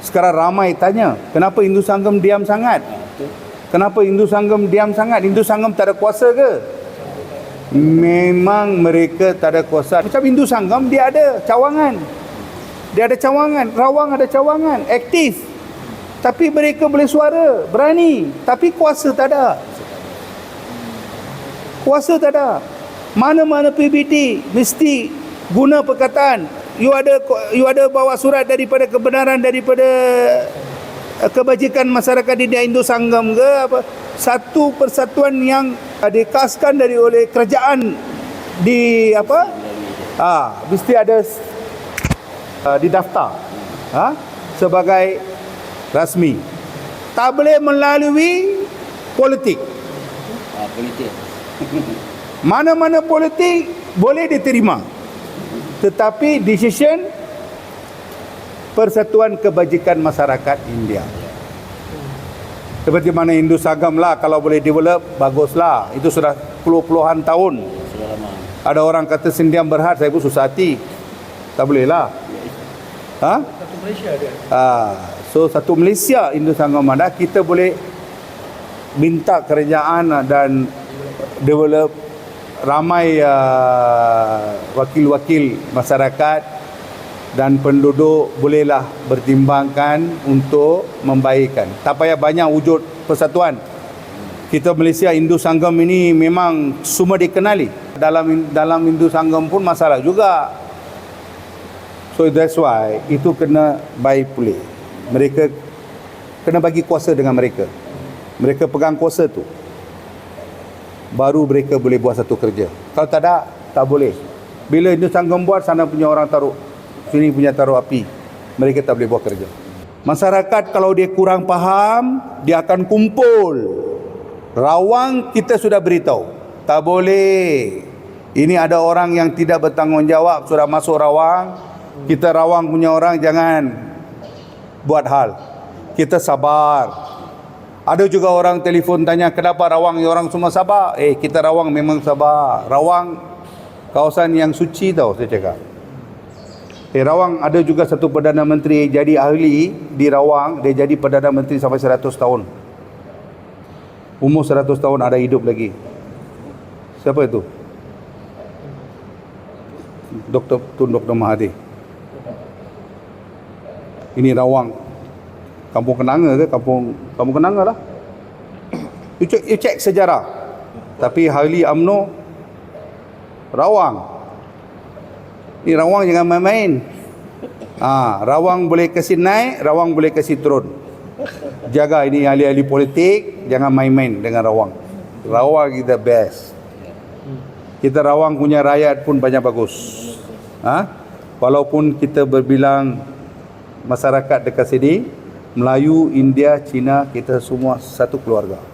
Sekarang ramai tanya, kenapa Hindu Sanggam diam sangat? Kenapa Hindu Sanggam diam sangat? Hindu Sanggam tak ada kuasa ke? Memang mereka tak ada kuasa. Macam Hindu Sanggam dia ada cawangan. Dia ada cawangan, Rawang ada cawangan, aktif. Tapi mereka boleh suara, berani. Tapi kuasa tak ada. Kuasa tak ada. Mana-mana PBT mesti guna perkataan. You ada you ada bawa surat daripada kebenaran daripada eh, kebajikan masyarakat di Indo Sanggam ke apa satu persatuan yang dikaskan dari oleh kerajaan di apa ah mesti ada uh, didaftar ha sebagai rasmi tak boleh melalui politik Ah, politik. Mana-mana politik boleh diterima. Tetapi decision Persatuan Kebajikan Masyarakat India. Seperti mana Hindu Sagam lah kalau boleh develop baguslah. Itu sudah puluh-puluhan tahun. Ada orang kata sendiam berhad saya pun susah hati. Tak boleh lah. Ha? Satu Malaysia dia. Ah, so satu Malaysia Hindu Sanggam ada kita boleh minta kerajaan dan develop ramai uh, wakil-wakil masyarakat dan penduduk bolehlah bertimbangkan untuk membaikkan. Tak payah banyak wujud persatuan. Kita Malaysia Hindu Sanggam ini memang semua dikenali. Dalam dalam Hindu Sanggam pun masalah juga. So that's why itu kena baik pulih. Mereka kena bagi kuasa dengan mereka. Mereka pegang kuasa tu. Baru mereka boleh buat satu kerja. Kalau tak ada, tak boleh. Bila Hindu Sanggam buat, sana punya orang taruh. Sini punya taruh api. Mereka tak boleh buat kerja. Masyarakat kalau dia kurang faham, dia akan kumpul. Rawang kita sudah beritahu. Tak boleh. Ini ada orang yang tidak bertanggungjawab sudah masuk rawang. Kita rawang punya orang jangan buat hal. Kita sabar. Ada juga orang telefon tanya kenapa rawang ni orang semua sabar? Eh kita rawang memang sabar. Rawang kawasan yang suci tau saya cakap. Eh Rawang ada juga satu Perdana Menteri jadi ahli di Rawang. Dia jadi Perdana Menteri sampai 100 tahun. Umur 100 tahun ada hidup lagi. Siapa itu? Dr. Tun Dr. Mahathir. Ini Rawang. Kampung Kenanga ke? Kampung Kampung Kenanga lah. You check, you check sejarah. Tapi Haili Amno Rawang. Ni Rawang jangan main-main. Ha, Rawang boleh kasih naik, Rawang boleh kasih turun. Jaga ini ahli-ahli politik, jangan main-main dengan Rawang. Rawang kita best. Kita Rawang punya rakyat pun banyak bagus. Ha? Walaupun kita berbilang masyarakat dekat sini, Melayu, India, Cina, kita semua satu keluarga.